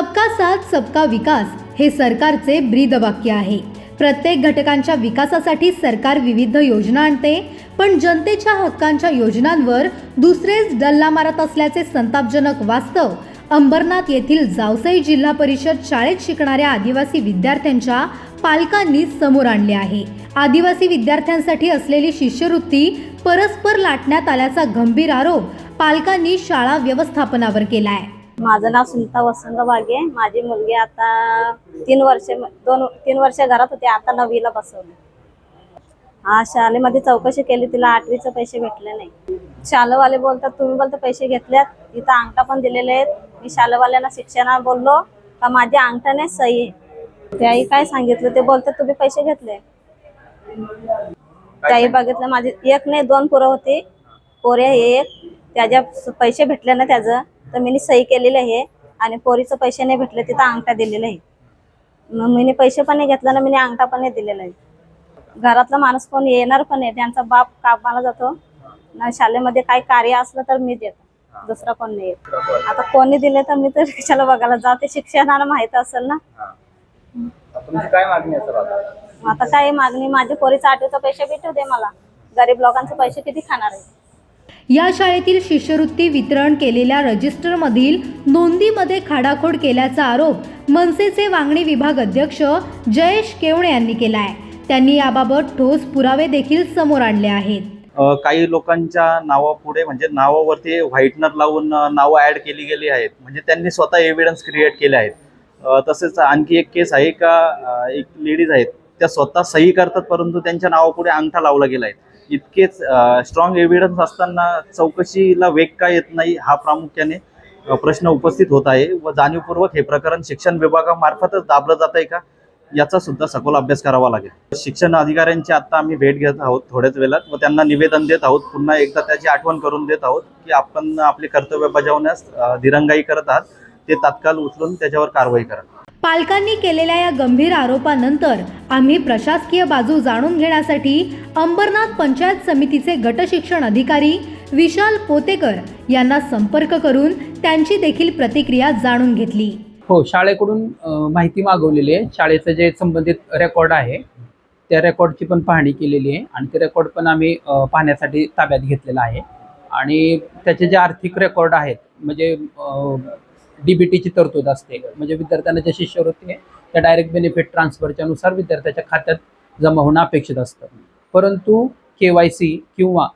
सबका साथ सबका विकास हे सरकारचे ब्रीदवाक्य आहे. प्रत्येक घटकांच्या विकासासाठी सरकार विविध योजना आणते पण जनतेच्या हक्कांच्या योजनांवर दुसरेच डल्ला मारत असल्याचे संतापजनक वास्तव अंबरनाथ येथील जावसई जिल्हा परिषद शाळेत शिकणाऱ्या आदिवासी विद्यार्थ्यांच्या पालकांनी समोर आणले आहे. आदिवासी विद्यार्थ्यांसाठी असलेली शिष्यवृत्ती परस्पर लाटण्यात आल्याचा गंभीर आरोप पालकांनी शाळा व्यवस्थापनावर केला आहे माझं नाव सुनीता वसंत वाघे माझी मुलगी आता तीन वर्षे दोन तीन वर्ष घरात होती आता नववीला बसवली. हा शाळेमध्ये चौकशी केली तिला आठवीचे पैसे भेटले नाही. शाळेवाले बोलतात तुम्ही बोलता पैसे घेतल्यात इथं अंगठा पण दिलेले आहेत. मी शाळेवाल्यांना शिक्षणा बोललो का माझे अंगठाने सही आहे. त्याही काय सांगितलं? ते बोलतात तुम्ही पैसे घेतले. त्याही बघितलं माझे एक नाही दोन पुरं होते. पोरे एक. त्याच्या पैसे भेटले ना त्याचं. तर मी सही केलेली आहे आणि पोरीचं पैसे नाही भेटले तिथं अंगठा दिलेला आहे. मग मी पैसे पण नाही घेतला ना मी अंगठा पण नाही दिलेला आहे. घरातला माणूस कोण येणार पण आहे त्यांचा बाप कामाला जातो. ना शाळेमध्ये काही कार्य असलं तर मी देतो दुसरा कोण नाही येत. आता कोणी दिले तर मी तर कशाला बघायला जाते शिक्षणाला माहीत असेल ना. काय मागणी आता? काय मागणी? माझ्या पोरीचं आठवतं पैसे भेटू दे मला. गरीब लोकांचे पैसे किती खाणार आहे? या शाळेतील शिष्यवृत्ती वितरण केलेल्या रजिस्टरमधील नोंदीमध्ये खाडाखोड केल्याचा आरोप मनसेचे वांगणी विभाग अध्यक्ष जयेश केवणे यांनी केला आहे त्यांनी याबाबत ठोस पुरावे देखील समोर आणले आहेत. काही लोकांच्या नावापुढे म्हणजे नावावरती व्हाईटनर लावून नावं ऍड केली गेली आहेत. म्हणजे त्यांनी स्वतः एव्हिडन्स क्रिएट केले आहेत. तसेच आणखी एक केस आहे का? एक लेडीज आहेत. त्या स्वतः सही करतात परंतु त्यांच्या नावापुढे अंगठा लावला गेला आहे. इतकेच स्ट्रॉंग एव्हिडन्स असताना चौकशीला वेग का येत नाही हा प्रामुख्याने प्रश्न उपस्थित होत आहे व जाणीवपूर्वक हे प्रकरण शिक्षण विभागामार्फतच दाबलं जात आहे का याचा सुद्धा सखोल अभ्यास करावा लागेल. शिक्षण अधिकाऱ्यांची आता आम्ही भेट घेत आहोत थोड्याच वेळात व त्यांना निवेदन देत आहोत पुन्हा एकदा त्याची आठवण करून देत आहोत की आपण आपले कर्तव्य बजावण्यास दिरंगाई करत आहात ते तात्काळ उचलून त्याच्यावर कारवाई करा. पालकांनी केलेल्या या गंभीर आरोपानंतर आम्ही प्रशासकीय बाजू जाणून घेण्यासाठी अंबरनाथ पंचायत समितीचे गटशिक्षण अधिकारी विशाल पोतेकर यांना संपर्क करून त्यांची देखील प्रतिक्रिया जाणून घेतली. हो शाळेकडून माहिती मागवलेली आहे. शाळेचं जे संबंधित रेकॉर्ड आहे त्या रेकॉर्डची पण पाहणी केलेली आहे आणि ते रेकॉर्ड पण आम्ही पाहण्यासाठी ताब्यात घेतलेला आहे. आणि त्याचे जे आर्थिक रेकॉर्ड आहेत म्हणजे डी बी टीची तरतूद असते. म्हणजे विद्यार्थ्यांना जे शिष्यवृत्ती आहे त्या डायरेक्ट बेनिफिट ट्रान्सफरच्या नुसार विद्यार्थ्याच्या खात्यात जमा होणं अपेक्षित असतं. परंतु के वाय सी किंवा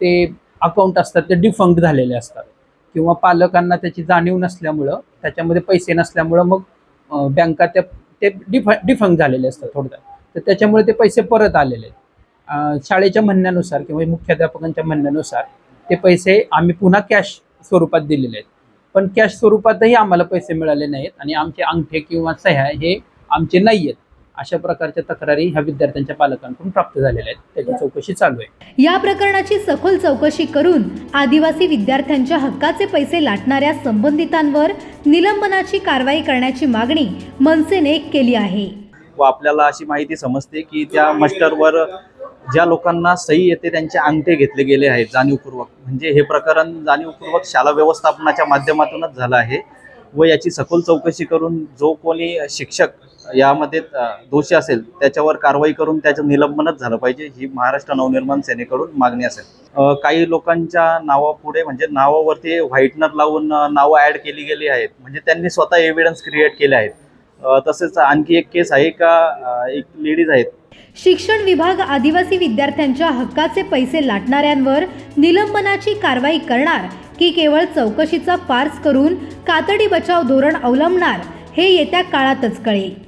ते अकाउंट असतात ते डिफंक्ट झालेले असतात. किंवा पालकांना त्याची जाणीव नसल्यामुळं त्याच्यामध्ये पैसे नसल्यामुळं मग बँका त्या ते डिफ डिफंक्ट झालेले असतात थोडक्यात. तर त्याच्यामुळे ते पैसे परत आलेले आहेत. शाळेच्या म्हणण्यानुसार किंवा मुख्याध्यापकांच्या म्हणण्यानुसार ते पैसे आम्ही पुन्हा कॅश स्वरूपात दिलेले आहेत. पण कॅश स्वरूपातही आम्हाला पैसे मिळाले नाहीत आणि आमचे अंगठे किंवा सह्या हे आमचे नाही आहेत अशा प्रकारच्या तक्रारी ह्या विद्यार्थ्यांच्या पालकांकडून प्राप्त झालेल्या आहेत. त्याची चौकशी चालू आहे. या प्रकरणाची सखोल चौकशी करून आदिवासी विद्यार्थ्यांच्या हक्काचे पैसे लाटणाऱ्या संबंधितांवर निलंबनाची कारवाई करण्याची मागणी मनसेने केली आहे. व आपल्याला अशी माहिती समजते की त्या मस्टरवर ज्या लोकांना सही येते त्यांचे अंगठे घेतले गेले आहेत जाणीवपूर्वक. म्हणजे हे प्रकरण जाणीवपूर्वक शाळा व्यवस्थापनाच्या माध्यमातूनच झालं आहे व याची सखोल चौकशी करून जो कोणी शिक्षक यामध्ये दोषी असेल त्याच्यावर कारवाई करून त्याचं निलंबनच झालं पाहिजे ही महाराष्ट्र नवनिर्माण सेनेकडून मागणी असेल. काही लोकांच्या नावापुढे म्हणजे नावावरती व्हाईटनर लावून नावं ॲड केली गेली आहेत. म्हणजे त्यांनी स्वतः एव्हिडन्स क्रिएट केले आहेत. तसेच आणखी एक केस आहे का एक लेडीज आहेत शिक्षण विभाग आदिवासी विद्यार्थ्यांच्या हक्काचे पैसे लाटणाऱ्यांवर निलंबनाची कारवाई करणार की केवळ चौकशीचा फार्स करून कातडी बचाव धोरण अवलंबणार हे येत्या काळातच कळेल.